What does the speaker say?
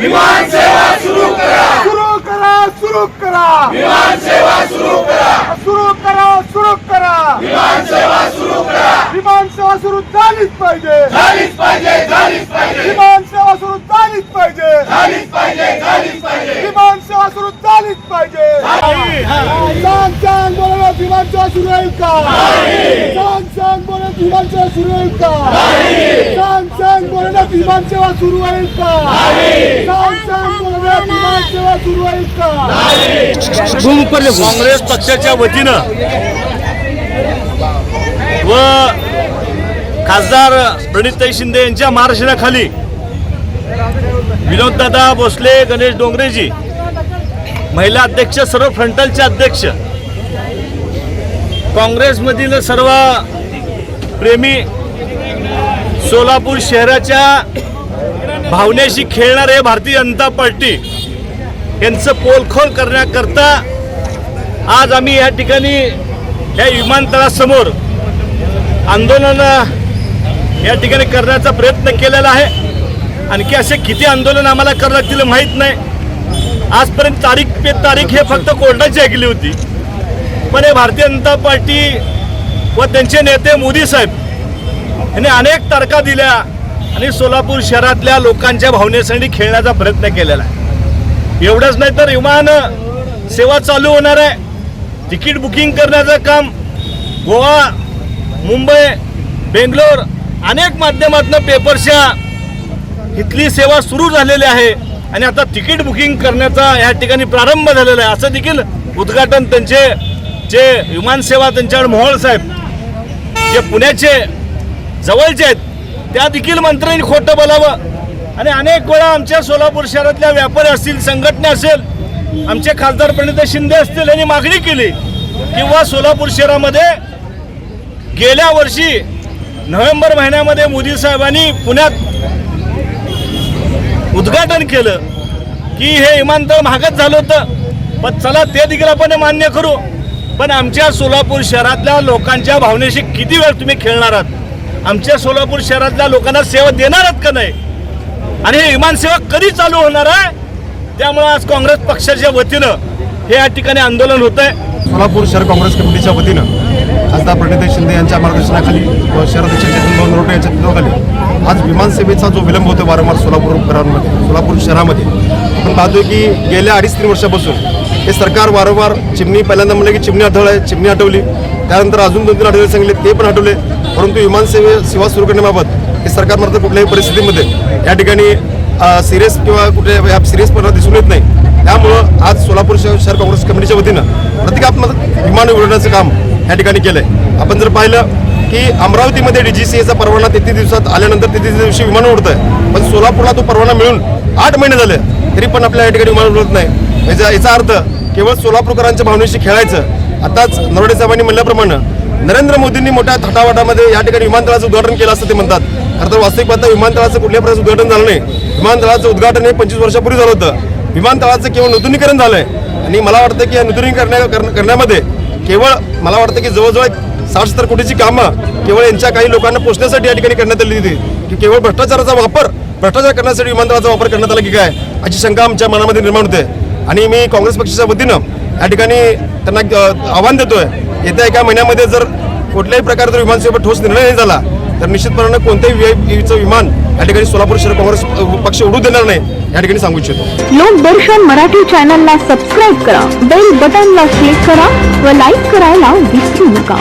विमान सेवा सुरू करा. सुरू करा सुरू करा विमान सेवा सुरू करा सुरू करा सुरू करा विमान सेवा सुरू करा विमान सेवा सुरू झालीच पाहिजे. झालीच पाहिजे झालीच पाहिजे. विमान सेवा सुरू झालीच पाहिजे. झालीच पाहिजे झालीच पाहिजे. विमान सेवा सुरू झालीच पाहिजे. सांग सांग बोला विमान सेवा सुरू होईल का? सांग सांग बोला विमान सेवा सुरू होईल का? सांग सांग बोला विमान सेवा सुरू होईल का? सांग सांग बोला विमान सेवा सुरू होईल का? काँग्रेस पक्षाच्या वतीनं व खासदार प्रणितताई शिंदे यांच्या मार्गदर्शनाखाली विनोददादा भोसले गणेश डोंगरेजी महिला अध्यक्ष सर्व फ्रंटलचे अध्यक्ष काँग्रेसमधील सर्व प्रेमी सोलापूर शहराच्या भावनेशी खेळणारे भारतीय जनता पार्टी यांचं पोलखोल करण्याकरता आज आम्ही या ठिकाणी या विमानतळासमोर आंदोलन या ठिकाणी करण्याचा प्रयत्न केलेला आहे. आणखी असे किती आंदोलन आम्हाला करावं लागतील माहीत नाही. आजपर्यंत तारीख पे तारीख हे फक्त कोर्टाची ऐकली होती. पण हे भारतीय जनता पार्टी व त्यांचे नेते मोदी साहेब यांनी अनेक तारखा दिल्या आणि सोलापूर शहरातल्या लोकांच्या भावनेसाठी खेळण्याचा प्रयत्न केलेला आहे. एवढंच नाही तर विमान सेवा चालू होणार आहे. तिकीट बुकिंग करण्याचं काम गोवा मुंबई बेंगलोर अनेक माध्यमातून पेपरच्या इथली सेवा सुरू झालेली आहे आणि आता तिकीट बुकिंग करण्याचा या ठिकाणी प्रारंभ झालेला आहे. असं देखील उद्घाटन त्यांचे जे विमानसेवा त्यांच्याकडे मोहोळ साहेब जे पुण्याचे जवळचे आहेत त्या देखील मंत्र्यांनी खोटं बोलावं. आणि अनेक वेळा आमच्या सोलापूर शहरातल्या व्यापारी असतील संघटना असेल आमचे खासदार प्रणिता शिंदे असतील यांनी मागणी केली किंवा सोलापूर शहरामध्ये गेल्या वर्षी नोव्हेंबर महिन्यामध्ये मोदी साहेबांनी पुण्यात उद्घाटन केलं की हे विमानतळ महागच झालं होतं. पण चला ते देखील आपण मान्य करू. पण आमच्या सोलापूर शहरातल्या लोकांच्या भावनेशी किती वेळ तुम्ही खेळणार आहात? आमच्या सोलापूर शहरातल्या लोकांना सेवा देणार आहात का नाही? आणि हे विमानसेवा कधी चालू होणार आहे? त्यामुळं आज काँग्रेस पक्षाच्या वतीनं हे या ठिकाणी आंदोलन होत आहे सोलापूर शहर काँग्रेस कमिटीच्या वतीनं खासदार प्रणित शिंदे यांच्या मार्गदर्शनाखाली व शहराध्यक्ष चेतन नरोटे यांच्या नेतृत्वाखाली आज विमानसेवेचा जो विलंब होतो वारंवार सोलापूर शहरांमध्ये सोलापूर शहरामध्ये आपण पाहतोय की गेल्या अडीच तीन वर्षापासून हे सरकार वारंवार चिमणी पहिल्यांदा म्हणलं की चिमणी हटवलं चिमणी हटवली त्यानंतर अजून दोन तीन आठवले सांगले ते पण हटवले परंतु विमानसेवे सेवा सुरू करण्याबाबत हे सरकार मात्र कुठल्याही परिस्थितीमध्ये या ठिकाणी सिरियस किंवा कुठे सिरियसपणा दिसून येत नाही. त्यामुळं आज सोलापूर शहर शहर काँग्रेस कमिटीच्या वतीनं प्रतिकात्मक विमान उघडण्याचं काम या ठिकाणी केलंय. आपण जर पाहिलं की अमरावतीमध्ये डीजीसीएचा परवाना तेहतीस दिवसात आल्यानंतर तेहतीस दिवशी विमान उडत आहे पण सोलापूरला तो परवाना मिळून आठ महिने झाले. तरी पण आपल्या या ठिकाणी विमान उडत नाही. याचा याचा अर्थ केवळ सोलापूरकरांच्या भावनेशी खेळायचं. आताच नरोडे साहेबांनी म्हणल्याप्रमाणे नरेंद्र मोदींनी मोठ्या थाटावाटामध्ये या ठिकाणी विमानतळाचं उद्घाटन केलं असं ते म्हणतात. खरं तर वास्तविक पाहता विमानतळाचं कुठल्या प्रकारचं उद्घाटन झालं नाही. विमानतळाचं उद्घाटन हे पंचवीस वर्षापूर्वी झालं होतं. विमानतळाचं केवळ नूतनीकरण झालंय. आणि मला वाटतं की या नूतनीकरण करण्यामध्ये केवळ मला वाटतं की जवळजवळ एक साठ सत्तर कोटीची कामं केवळ यांच्या काही लोकांना पोचण्यासाठी या ठिकाणी करण्यात आली होती. की केवळ भ्रष्टाचाराचा वापर भ्रष्टाचार करण्यासाठी विमानतळाचा वापर करण्यात आला की काय? अशी शंका आमच्या मनामध्ये निर्माण होते. आणि मी काँग्रेस पक्षाच्या वतीनं या ठिकाणी त्यांना आव्हान देतोय. येत्या एका महिन्यामध्ये जर कुठल्याही प्रकारचा जर विमानसेवेवर ठोस निर्णय नाही झाला तर निश्चितपणानं कोणत्याही व्हीआयपीचं विमान या ठिकाणी सोलापूर शहर काँग्रेस पक्ष उडू देणार नाही या ठिकाणी सांगू इच्छितो. लोकदर्शन मराठी चॅनलला सबस्क्राईब करा बेल बटनला क्लिक करा व लाईक करायला विसरू नका.